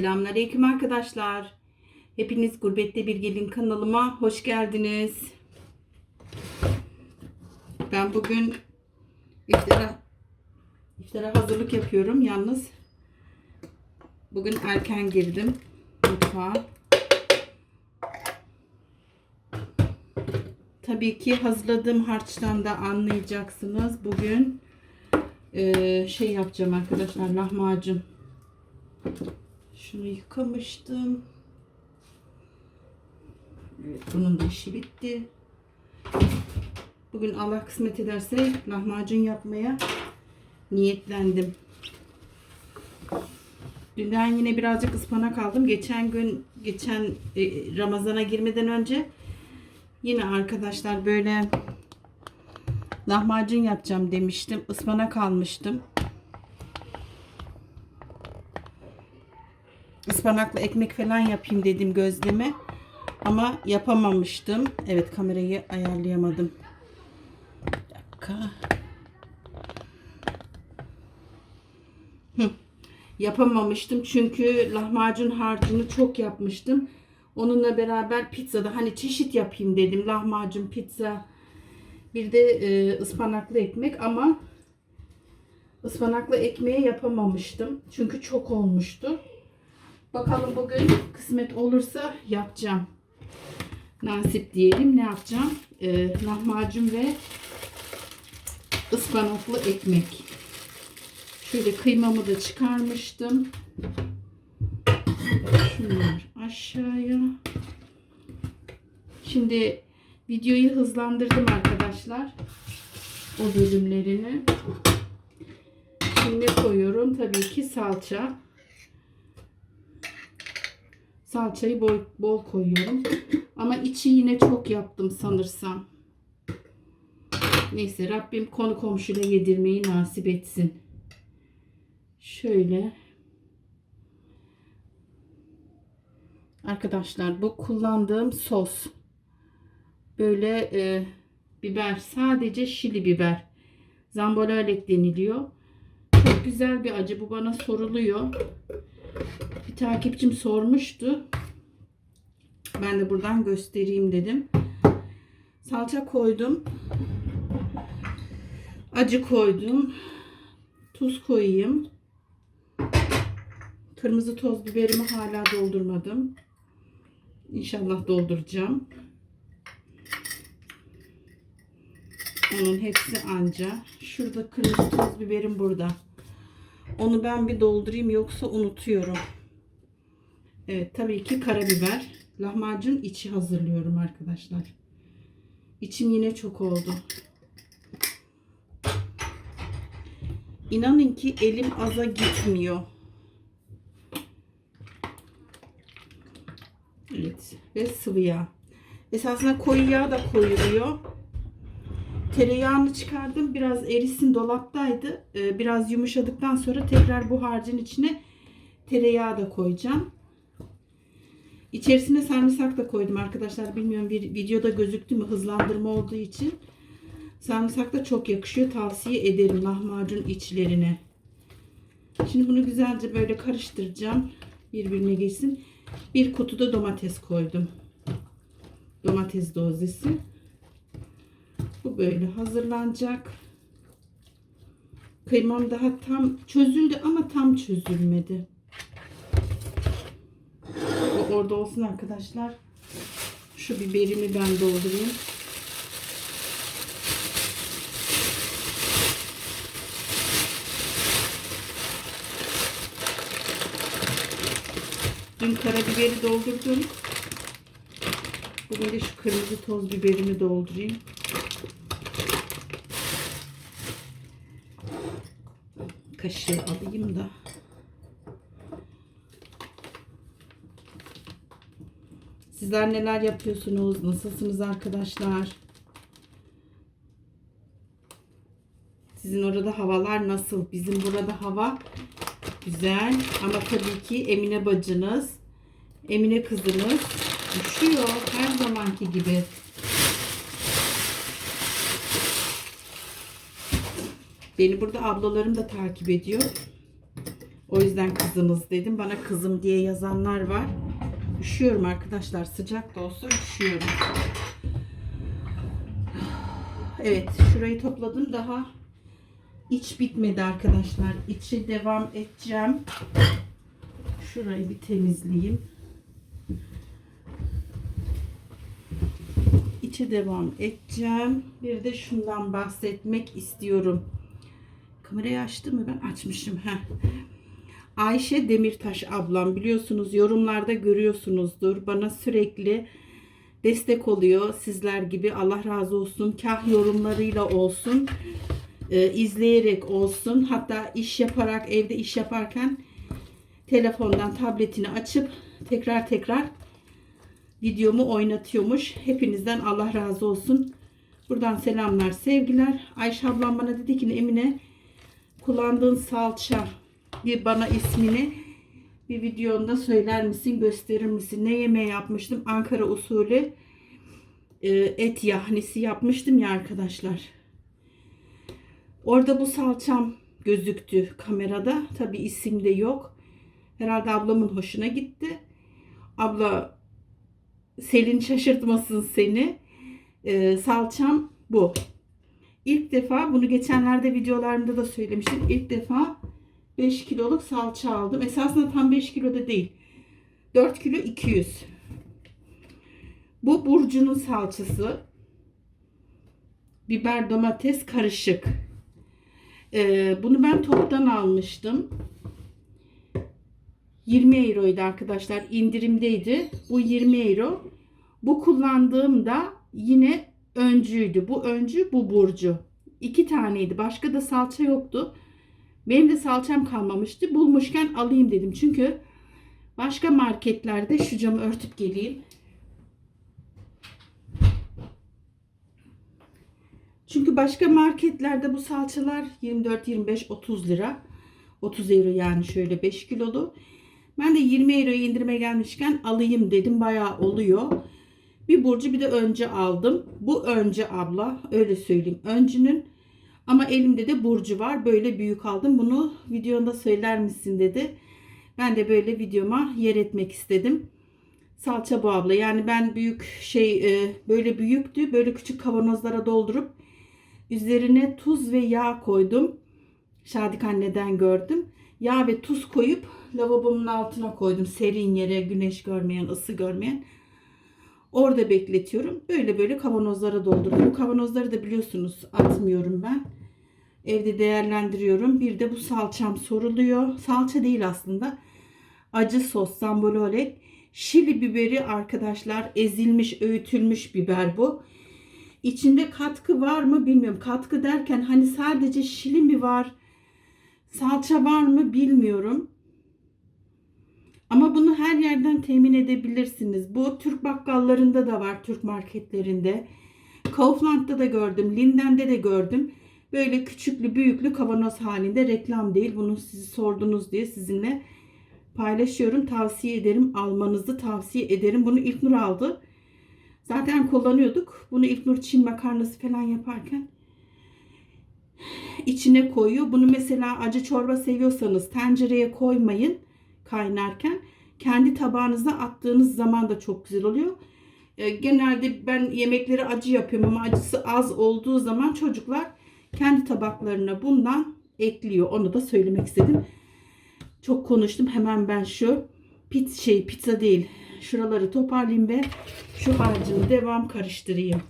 Selamünaleyküm arkadaşlar. Hepiniz Gurbette Bir Gelin kanalıma hoş geldiniz. Ben bugün iftara, iftara hazırlık yapıyorum. Yalnız bugün erken girdim mutfağa. Tabii ki hazırladığım harçtan da anlayacaksınız. Bugün şey yapacağım arkadaşlar lahmacun. Şunu yıkamıştım. Evet, bunun da işi bitti. Bugün Allah kısmet ederse lahmacun yapmaya niyetlendim. Dünden yine birazcık ıspanak aldım. Geçen gün, geçen e, Ramazan'a girmeden önce yine arkadaşlar böyle lahmacun yapacağım demiştim. Ispanak almıştım. Ispanaklı ekmek falan yapayım dedim gözleme. Ama yapamamıştım. Evet kamerayı ayarlayamadım. Bir dakika. Yapamamıştım çünkü lahmacun harcını çok yapmıştım. Onunla beraber pizzada hani çeşit yapayım dedim. Lahmacun, pizza, bir de e, ıspanaklı ekmek ama ıspanaklı ekmeği yapamamıştım. Çünkü çok olmuştu. Bakalım bugün kısmet olursa yapacağım. Nasip diyelim ne yapacağım? Ee, lahmacun ve ıspanaklı ekmek. Şöyle kıymamı da çıkarmıştım. Şunlar aşağıya. Şimdi videoyu hızlandırdım arkadaşlar. O bölümlerini. Şimdi koyuyorum? Tabii ki salça. Salçayı bol, bol koyuyorum. Ama içi yine çok yaptım sanırsam. Neyse Rabbim konu komşuyla yedirmeyi nasip etsin. Şöyle. Arkadaşlar bu kullandığım sos. Böyle e, biber. Sadece şili biber. Zambolalek deniliyor. Çok güzel bir acı. Bu bana soruluyor. Takipçim sormuştu. Ben de buradan göstereyim dedim. Salça koydum. Acı koydum. Tuz koyayım. Kırmızı toz biberimi hala doldurmadım. İnşallah dolduracağım. Onun hepsi anca. Şurada kırmızı toz biberim burada. Onu ben bir doldurayım yoksa unutuyorum. Evet tabii ki karabiber. Lahmacun içi hazırlıyorum arkadaşlar. İçim yine çok oldu. İnanın ki elim aza gitmiyor. Evet ve sıvı yağ. Esasında koyu yağ da koyuluyor. Tereyağını çıkardım. Biraz erisin dolaptaydı. Ee, biraz yumuşadıktan sonra tekrar bu harcın içine tereyağı da koyacağım. İçerisine sarımsak da koydum arkadaşlar. Bilmiyorum bir videoda gözüktü mü hızlandırma olduğu için. Sarımsak da çok yakışıyor. Tavsiye ederim lahmacun içlerine. Şimdi bunu güzelce böyle karıştıracağım. Birbirine geçsin. Bir kutuda domates koydum. Domates dozesi. Bu böyle hazırlanacak. Kıymam daha tam çözüldü ama tam çözülmedi. Orada olsun arkadaşlar. Şu biberimi ben doldurayım. Dün karabiberi doldurdum. Bugün de şu kırmızı toz biberimi doldurayım. Kaşığı alayım da. Sizler neler yapıyorsunuz? Nasılsınız arkadaşlar? Sizin orada havalar nasıl? Bizim burada hava güzel ama tabii ki Emine bacınız, Emine kızınız üşüyor her zamanki gibi. Beni burada ablalarım da takip ediyor. O yüzden kızınız dedim. Bana kızım diye yazanlar var. Üşüyorum arkadaşlar. Sıcak da olsa üşüyorum. Evet şurayı topladım. Daha iç bitmedi arkadaşlar. İçi devam edeceğim. Şurayı bir temizleyeyim. İçe devam edeceğim. Bir de şundan bahsetmek istiyorum. Kamerayı açtım mı? Ben açmışım. Heh. Ayşe Demirtaş ablam biliyorsunuz yorumlarda görüyorsunuzdur. Bana sürekli destek oluyor. Sizler gibi Allah razı olsun. Kah yorumlarıyla olsun. e, izleyerek olsun. Hatta iş yaparak evde iş yaparken telefondan tabletini açıp tekrar tekrar videomu oynatıyormuş. Hepinizden Allah razı olsun. Buradan selamlar, sevgiler. Ayşe ablam bana dedi ki Emine kullandığın salça bir bana ismini bir videonda söyler misin, gösterir misin? Ne yemeği yapmıştım? Ankara usulü e, et yahnisi yapmıştım ya arkadaşlar. Orada bu salçam gözüktü kamerada. Tabi isim de yok. Herhalde ablamın hoşuna gitti. Abla Selin şaşırtmasın seni. Ee, salçam bu. İlk defa bunu geçenlerde videolarımda da söylemiştim. İlk defa 5 kiloluk salça aldım. Esasında tam 5 kilo da değil. 4 kilo 200. Bu Burcu'nun salçası. Biber domates karışık. Ee, bunu ben toptan almıştım. 20 euroydu arkadaşlar. indirimdeydi. Bu 20 euro. Bu kullandığım da yine öncüydü. Bu öncü, bu burcu. İki taneydi. Başka da salça yoktu. Benim de salçam kalmamıştı. Bulmuşken alayım dedim. Çünkü başka marketlerde şu camı örtüp geleyim. Çünkü başka marketlerde bu salçalar 24, 25, 30 lira. 30 euro yani şöyle 5 kilolu. Ben de 20 euroya indirime gelmişken alayım dedim. Bayağı oluyor. Bir burcu bir de önce aldım. Bu önce abla öyle söyleyeyim. Öncünün ama elimde de burcu var. Böyle büyük aldım. Bunu videonda söyler misin dedi. Ben de böyle videoma yer etmek istedim. Salça bu abla. Yani ben büyük şey e, böyle büyüktü. Böyle küçük kavanozlara doldurup üzerine tuz ve yağ koydum. Şadik anneden gördüm. Yağ ve tuz koyup lavabomun altına koydum. Serin yere, güneş görmeyen, ısı görmeyen. Orada bekletiyorum. Böyle böyle kavanozlara dolduruyorum. Bu kavanozları da biliyorsunuz atmıyorum ben. Evde değerlendiriyorum. Bir de bu salçam soruluyor. Salça değil aslında. Acı sos, sambololek. Şili biberi arkadaşlar ezilmiş, öğütülmüş biber bu. İçinde katkı var mı bilmiyorum. Katkı derken hani sadece şili mi var? Salça var mı bilmiyorum. Ama bunu her yerden temin edebilirsiniz. Bu Türk bakkallarında da var, Türk marketlerinde. Kaufland'da da gördüm, Linden'de de gördüm. Böyle küçüklü büyüklü kavanoz halinde reklam değil. Bunu sizi sordunuz diye sizinle paylaşıyorum. Tavsiye ederim. Almanızı tavsiye ederim. Bunu İlknur aldı. Zaten kullanıyorduk. Bunu İlknur Çin makarnası falan yaparken içine koyuyor. Bunu mesela acı çorba seviyorsanız tencereye koymayın kaynarken. Kendi tabağınıza attığınız zaman da çok güzel oluyor. E, genelde ben yemekleri acı yapıyorum ama acısı az olduğu zaman çocuklar kendi tabaklarına bundan ekliyor. Onu da söylemek istedim. Çok konuştum. Hemen ben şu pit şey pizza değil. Şuraları toparlayayım ve şu harcını devam karıştırayım.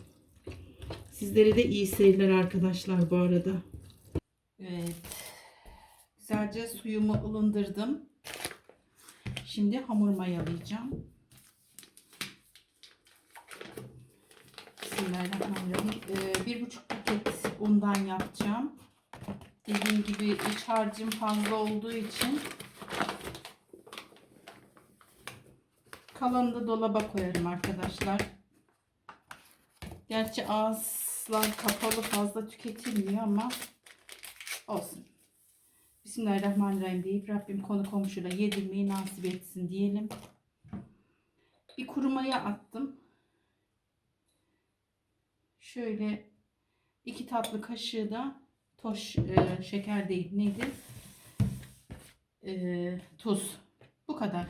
Sizlere de iyi seyirler arkadaşlar bu arada. Evet. Güzelce suyumu ılındırdım. Şimdi hamur mayalayacağım. Bismillahirrahmanirrahim. Ee, bir buçuk paket undan yapacağım. Dediğim gibi iç harcım fazla olduğu için kalanı da dolaba koyarım arkadaşlar. Gerçi ağızlar kapalı fazla tüketilmiyor ama olsun. Bismillahirrahmanirrahim deyip Rabbim konu komşuyla yedirmeyi nasip etsin diyelim. Bir kurumaya attım. Şöyle iki tatlı kaşığı da toş e, şeker değil neydi? e, tuz. Bu kadar.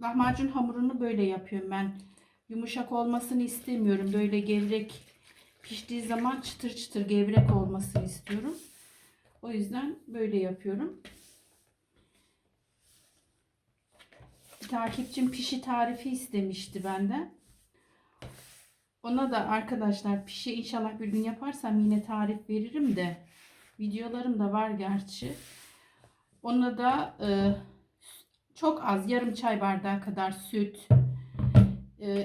Lahmacun hamurunu böyle yapıyorum ben. Yumuşak olmasını istemiyorum. Böyle gevrek piştiği zaman çıtır çıtır gevrek olmasını istiyorum. O yüzden böyle yapıyorum. Bir takipçim pişi tarifi istemişti benden. Ona da arkadaşlar pişi inşallah bir gün yaparsam yine tarif veririm de videolarım da var gerçi. Ona da e, çok az yarım çay bardağı kadar süt,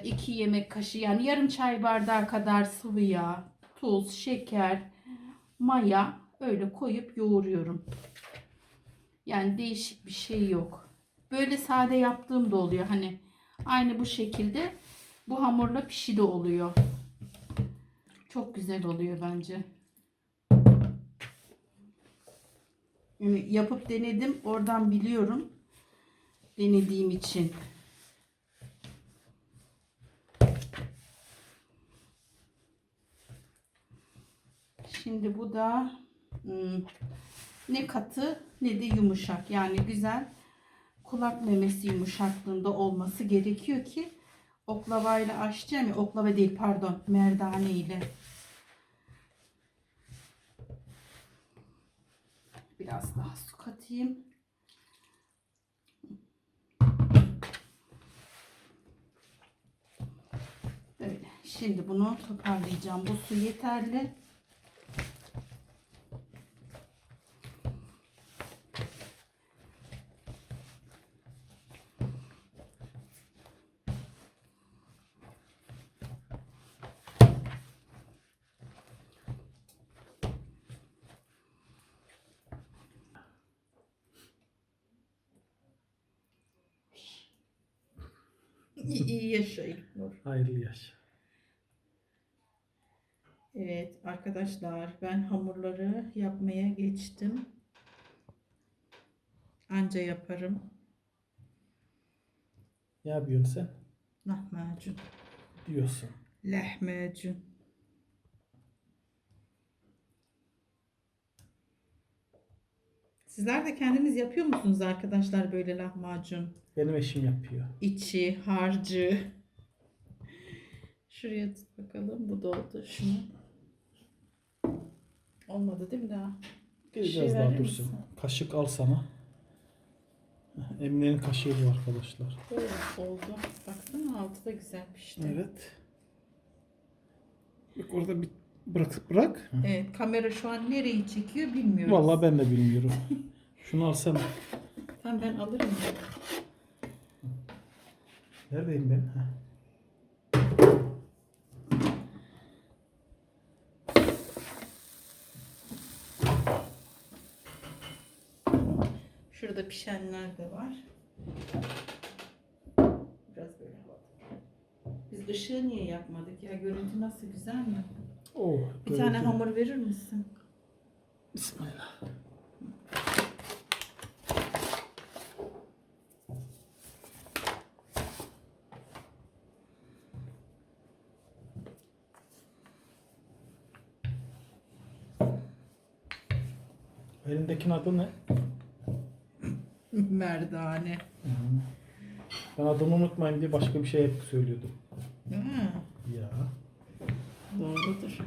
2 yemek kaşığı yani yarım çay bardağı kadar sıvı yağ, tuz, şeker, maya öyle koyup yoğuruyorum. Yani değişik bir şey yok. Böyle sade yaptığım da oluyor. Hani aynı bu şekilde bu hamurla pişi de oluyor. Çok güzel oluyor bence. Yani yapıp denedim. Oradan biliyorum. Denediğim için. Şimdi bu da hmm, ne katı ne de yumuşak. Yani güzel kulak memesi yumuşaklığında olması gerekiyor ki oklavayla açacağım ya oklava değil pardon merdane ile. Biraz daha su katayım. Böyle. Şimdi bunu toparlayacağım. Bu su yeterli. İyi, iyi yaşayın. Hayırlı yaş. Evet arkadaşlar ben hamurları yapmaya geçtim. Anca yaparım. Ne yapıyorsun sen? Lahmacun. Diyorsun. Lahmacun. Sizler de kendiniz yapıyor musunuz arkadaşlar böyle lahmacun? Benim eşim yapıyor. İçi, harcı. Şuraya tut bakalım. Bu doldu. Şunu. Olmadı değil mi daha? Biraz şey daha verir dursun. misin? Kaşık al sana. Emine'nin kaşığı bu arkadaşlar. Evet, oldu. Baksana altı da güzel pişti. Evet. Bak orada bir bırak bırak. Evet, kamera şu an nereyi çekiyor bilmiyoruz. Vallahi ben de bilmiyorum. Şunu alsana. Tamam ben alırım. Neredeyim ben? Ha. Şurada pişenler de var. Biraz böyle. Biz ışığı niye yapmadık ya? Görüntü nasıl güzel mi? Oh, Bir tane gördüm. hamur verir misin? Bismillah. Elimdekinin adı ne? Merdane. Ben adını unutmayayım diye başka bir şey hep söylüyordum. Ha, Ya. Doğrudur.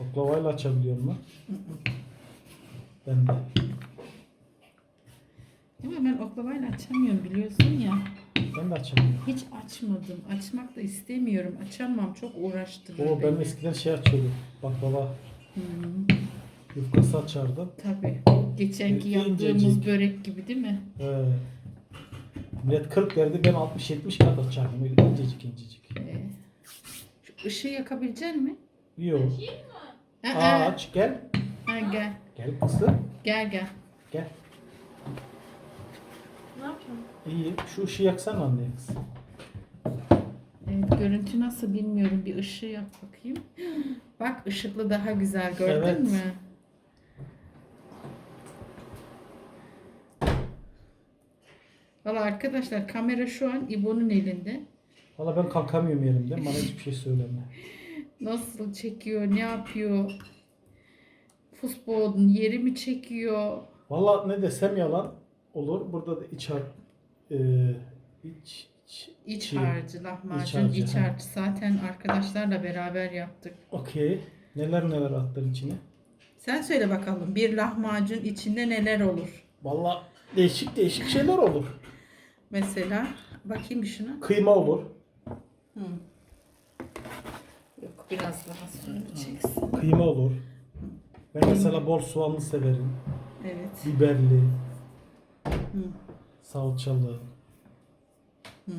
Oklavayla açabiliyor mu? Ben de. Ama ben oklavayla açamıyorum biliyorsun ya. Ben de açamıyorum. Hiç açmadım. Açmak da istemiyorum. Açamam. Çok uğraştırır O ben beni. eskiden şey açıyordum. Baklava Hmm, yufkası açardım. tabii. Geçenki İncecik. yaptığımız börek gibi değil mi? Ee, millet 40 verdi ben 60-70 kat açardım. Öyle incecik incecik. Ee, şu ışığı yakabilecek mi? Yok. Aa, Aa, aç gel. ha, gel. Gel kızım. Gel gel. Gel. Ne yapacağım? İyi. Şu ışığı yaksana anne kız. Evet, görüntü nasıl bilmiyorum. Bir ışığı yap bakayım. Bak ışıklı daha güzel gördün Evet. mü? Valla arkadaşlar kamera şu an İbo'nun elinde. Valla ben kalkamıyorum yerimden. Bana hiçbir şey söyleme. Nasıl çekiyor, ne yapıyor? Fusboğa'nın yeri mi çekiyor? Valla ne desem yalan olur. Burada da iç har e, iç, iç, İç Şey, harcı, lahmacun, iç harcı, iç ha. harcı. Zaten arkadaşlarla beraber yaptık. Okey. Neler neler attın içine? Sen söyle bakalım bir lahmacun içinde neler olur? Valla değişik değişik şeyler olur. Mesela bakayım bir şuna. Kıyma olur. Hı. Yok biraz daha suyunu çeksin. Kıyma olur. Ben mesela bol soğanlı severim. Evet. Biberli, Hı. salçalı. Hı.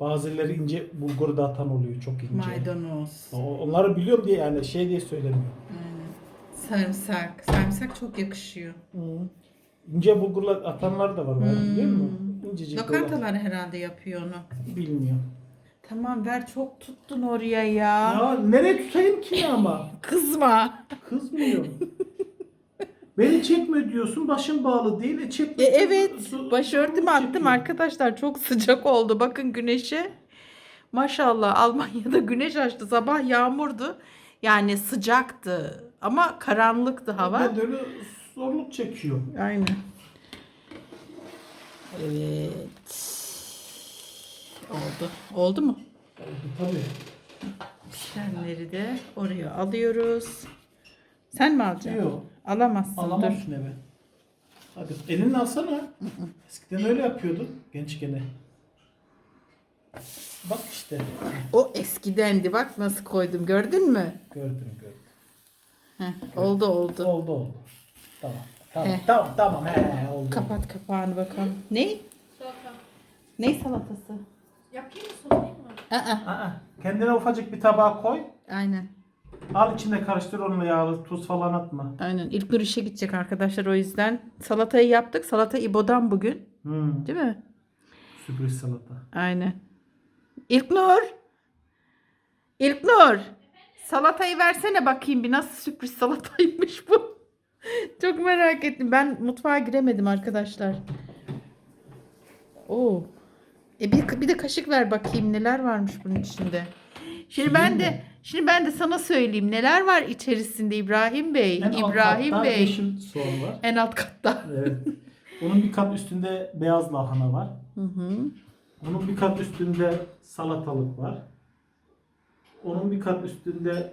Bazıları ince bulgur da atan oluyor çok ince. Maydanoz. O- Onları biliyorum diye yani şey diye söylemiyorum. Aynen. Sarımsak. Sarımsak çok yakışıyor. İnce bulgurla atanlar da var var değil mi? İncecik olan. Lokantalar herhalde yapıyor onu. Bilmiyorum. Tamam ver çok tuttun oraya ya. Ya nereye tutayım ki ama? Kızma. Kızmıyorum. Beni çekme diyorsun başım bağlı değil. E çekme. E, evet. Su- Başörtümü attım arkadaşlar. Çok sıcak oldu. Bakın güneşe. Maşallah Almanya'da güneş açtı. Sabah yağmurdu. Yani sıcaktı. Ama karanlıktı hava. Ben de öyle zorluk çekiyor. Aynen. Evet. Oldu. Oldu mu? Tabii. Pişenleri de oraya alıyoruz. Sen mi alacaksın? Yok. Alamazsın. Ne be. Hadi elinle alsana. Eskiden öyle yapıyordun gençken. Bak işte. O eskidendi. Bak nasıl koydum. Gördün mü? Gördüm gördüm. Heh, oldu oldu. Oldu oldu. Tamam. Tamam He. tamam tamam he oldu. Kapat kapağını bakalım. Ne? Ne salatası? Yapayım mı sorayım mı? Aa, Aa, kendine ufacık bir tabağa koy. aynen. Al içinde karıştır onunla yağlı tuz falan atma. Aynen. İlk bir işe gidecek arkadaşlar o yüzden. Salatayı yaptık. Salata İbo'dan bugün. Hmm, Değil mi? sürpriz salata. Aynen. İlknur. İlknur. Salatayı versene bakayım bir nasıl sürpriz salataymış bu. Çok merak ettim. Ben mutfağa giremedim arkadaşlar. Oo. E bir, bir de kaşık ver bakayım neler varmış bunun içinde. Şimdi ben de şimdi ben de sana söyleyeyim neler var içerisinde İbrahim Bey. En alt İbrahim katta Bey. yeşil soğan var. En alt katta. Evet. Onun bir kat üstünde beyaz lahana var. Hı hı. Onun bir kat üstünde salatalık var. Onun bir kat üstünde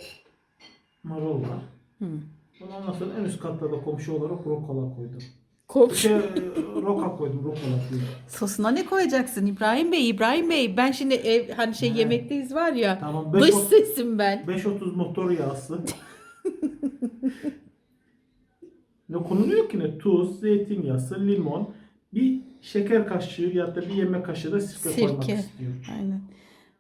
marul var. Hı. Ondan sonra en üst katta da komşu olarak rokola koydum. Komşu. Şey, roka koydum, rokola koydum. Sosuna ne koyacaksın İbrahim Bey? İbrahim Bey ben şimdi ev hani şey He. yemekteyiz var ya. Tamam, Dış 5.30 sesim ben. 5.30 motor yağısı. ne konuluyor ki ne? Tuz, zeytinyağısı, limon, bir şeker kaşığı ya da bir yemek kaşığı da sirke, koymak Sirke. istiyorum. Aynen.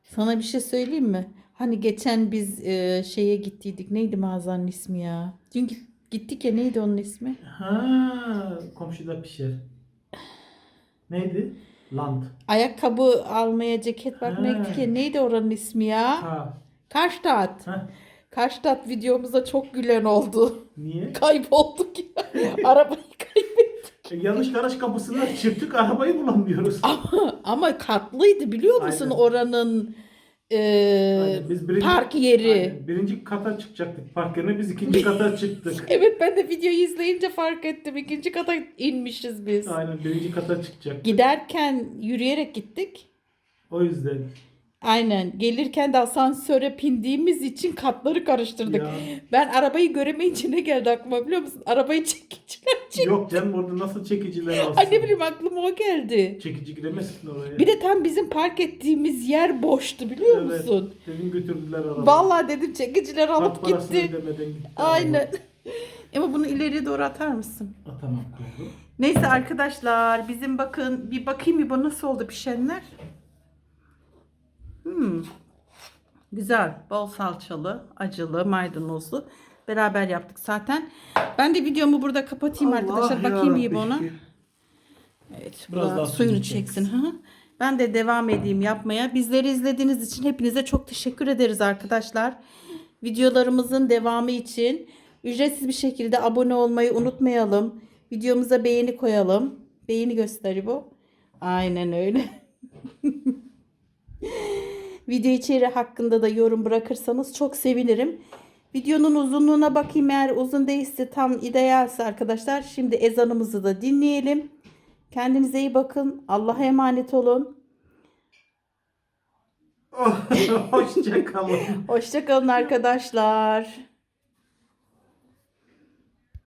Sana bir şey söyleyeyim mi? Hani geçen biz e, şeye gittiydik. Neydi mağazanın ismi ya? Dün git- gittik ya neydi onun ismi? Ha, komşuda pişer. Neydi? Land. Ayakkabı almaya ceket bakmaya He. gittik ya. Neydi oranın ismi ya? Ha. Karşıdat. Ha. Karşıdat videomuzda çok gülen oldu. Niye? Kaybolduk ya. Arabayı kaybettik. E, yanlış garaj kapısına çıktık arabayı bulamıyoruz. Ama, ama katlıydı biliyor musun Aynen. oranın e, Aynen, biz birinci, park yeri. Aynen, birinci kata çıkacaktık park yerine biz ikinci kata çıktık. Evet ben de videoyu izleyince fark ettim. İkinci kata inmişiz biz. Aynen birinci kata çıkacak. Giderken yürüyerek gittik. O yüzden. Aynen. Gelirken de asansöre bindiğimiz için katları karıştırdık. Ya. Ben arabayı göremeyince ne geldi aklıma biliyor musun? Arabayı çekiciler çek. Yok canım orada nasıl çekiciler alsın? Ay ne bileyim aklıma o geldi. Çekici giremezsin oraya. Bir de tam bizim park ettiğimiz yer boştu biliyor Evet. musun? Dedim götürdüler arabayı. Vallahi dedim çekiciler alıp parasını gitti. gitti. Aynen. Ama bunu ileriye doğru atar mısın? Atamam. Neyse arkadaşlar bizim bakın bir bakayım bir bu nasıl oldu pişenler. Hmm. Güzel. Bol salçalı, acılı, maydanozlu. Beraber yaptık zaten. Ben de videomu burada kapatayım arkadaşlar. Bakayım iyi ona. Evet. Biraz daha suyunu çeksin. Hı. Ben de devam edeyim yapmaya. Bizleri izlediğiniz için hepinize çok teşekkür ederiz arkadaşlar. Videolarımızın devamı için ücretsiz bir şekilde abone olmayı unutmayalım. Videomuza beğeni koyalım. Beğeni gösteri bu. Aynen öyle. Video içeriği hakkında da yorum bırakırsanız çok sevinirim. Videonun uzunluğuna bakayım eğer uzun değilse tam idealse arkadaşlar. Şimdi ezanımızı da dinleyelim. Kendinize iyi bakın. Allah'a emanet olun. Hoşçakalın. Hoşçakalın arkadaşlar.